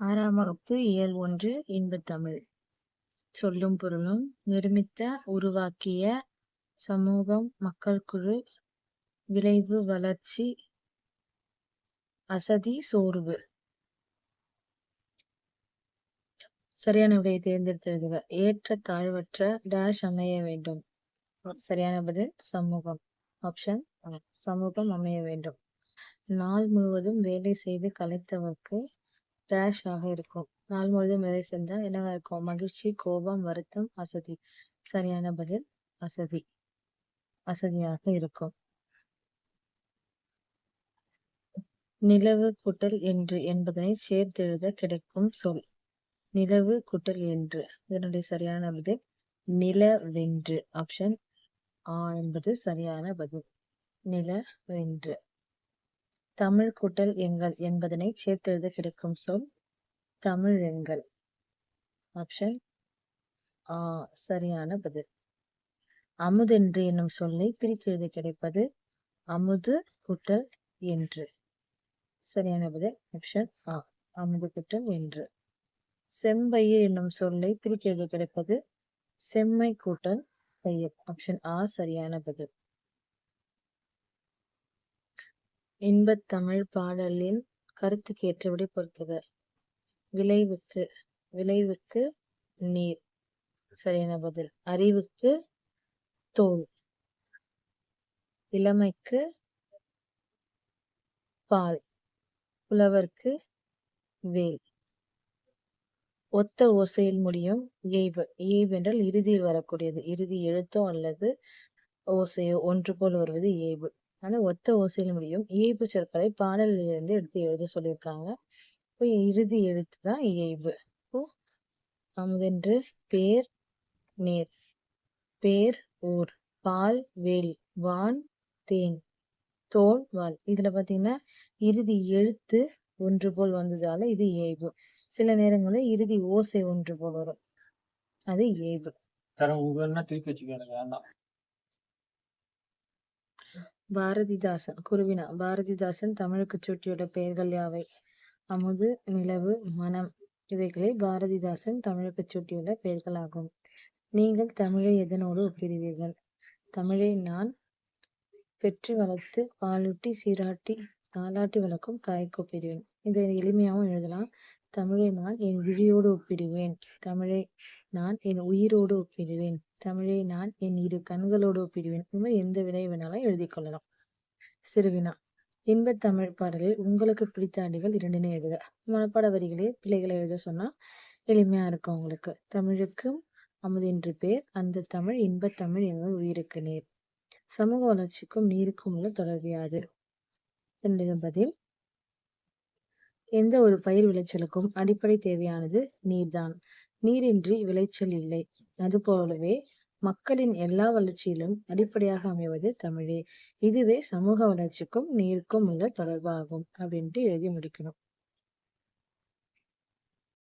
ஆறாம் வகுப்பு இயல் ஒன்று இன்பத்தமிழ். சொல்லும் பொருளும் நிருமித்த உருவாக்கிய சமூகம் மக்கள் குழு விளைவு வளர்ச்சி அசதி சோர்வு. சரியான விடையை தேர்ந்தெடுத்திருக்க ஏற்ற தாழ்வற்ற டேஷ் அமைய வேண்டும். சரியான பதில் சமூகம். ஆப்ஷன் சமூகம் அமைய வேண்டும். நாள் முழுவதும் வேலை செய்து கலைத்தவர்க்கு டேஷ் ஆக இருக்கும். நாள் முழுதும் வேலை செஞ்சால் என்னவா இருக்கும்? மகிழ்ச்சி கோபம் வருத்தம் அசதி. சரியான பதில் அசதி. அசதியாக இருக்கும். நிலவு குட்டல் என்று என்பதனை சேர்த்தெழுத கிடைக்கும் சொல். நிலவு குட்டல் என்று. இதனுடைய சரியான பதில் நிலவென்று ஆப்ஷன் ஆ என்பது சரியான பதில். நிலவென்று தமிழ் கூட்டல் எங்கள் என்பதனை சேர்த்தெழுத கிடைக்கும் சொல் தமிழ் எங்கள். ஆப்ஷன் ஆ சரியான பதில். அமுதென்று என்னும் சொல்லை பிரித்தெழுத கிடைப்பது அமுது குட்டல் என்று. சரியான பதில். ஆப்ஷன் ஆ அமுது குட்டல் என்று. செம்பயிர் என்னும் சொல்லை பிரித்தெழுத கிடைப்பது செம்மை கூட்டல் பயிர். ஆப்ஷன் ஆ சரியான பதில். இன்பத் தமிழ் பாடலின் கருத்துக்கு ஏற்றபடி பொறுத்துக. விளைவுக்கு விளைவுக்கு நீர். சரியான பதில். அறிவுக்கு தோல். இளமைக்கு பால். புலவர்க்கு வேல். ஒத்த ஓசையில் முடியும் ஏய்வு. ஏய்வு என்றால் இறுதியில் வரக்கூடியது. இறுதி எழுத்தோ அல்லது ஓசையோ ஒன்று போல் வருவது ஏய்வு. அந்த ஒத்த ஓசையில் முடியும். இயைபு சொற்களை பாடலிலிருந்து எடுத்து எழுத சொல்லியிருக்காங்க. இப்போ இறுதி எழுத்து தான் இயைபு. இப்போ அமுதென்று பேர் நேர். பேர் ஊர். பால் வேல். வான் தேன். தோல் வால். இதுல பாத்தீங்கன்னா இறுதி எழுத்து ஒன்று போல் வந்ததால இது இயைபு. சில நேரங்களில் இறுதி ஓசை ஒன்று போல் வரும். அது இயைபு. தூக்கி பாரதிதாசன் குருவினா பாரதிதாசன் தமிழுக்கு சூட்டியுள்ள பெயர்கள் யாவை? அமுது நிலவு மனம். இவைகளை பாரதிதாசன் தமிழுக்கு சூட்டியுள்ள பெயர்களாகும் நீங்கள் தமிழை எதனோடு ஒப்பிடுவீர்கள்? தமிழை நான் பெற்று வளர்த்து பாலூட்டி சீராட்டி தாலாட்டி வளர்க்கும் தாய்க்கு ஒப்பிடுவேன். இதை எளிமையாகவும் எழுதலாம். தமிழை நான் என் விழியோடு ஒப்பிடுவேன். தமிழை நான் என் உயிரோடு ஒப்பிடுவேன். தமிழை நான் என் இரு கண்களோடு ஒப்பிடுவேன். இந்த மாதிரி எந்த வினை வேணாலும் எழுதி கொள்ளலாம். சிறுவினா இன்ப தமிழ் பாடலில் உங்களுக்கு பிடித்த அடிகள் இரண்டினை எழுதுக. மனப்பாட வரிகளே பிள்ளைகளை எழுத சொன்னா எளிமையா இருக்கும் உங்களுக்கு. தமிழுக்கும் அமுது என்று பேர். அந்த தமிழ் இன்ப தமிழ் எங்கள் உயிருக்கு நீர். சமூக வளர்ச்சிக்கும் நீருக்கும் உள்ள தொடர்பு யாது? பதில் எந்த ஒரு பயிர் விளைச்சலுக்கும் அடிப்படை தேவையானது நீர்தான். நீரின்றி விளைச்சல் இல்லை. அதுபோலவே மக்களின் எல்லா வளர்ச்சியிலும் அடிப்படையாக அமைவது தமிழே. இதுவே சமூக வளர்ச்சிக்கும் நீருக்கும் உள்ள தொடர்பாகும் அப்படின்ட்டு எழுதி முடிக்கணும்.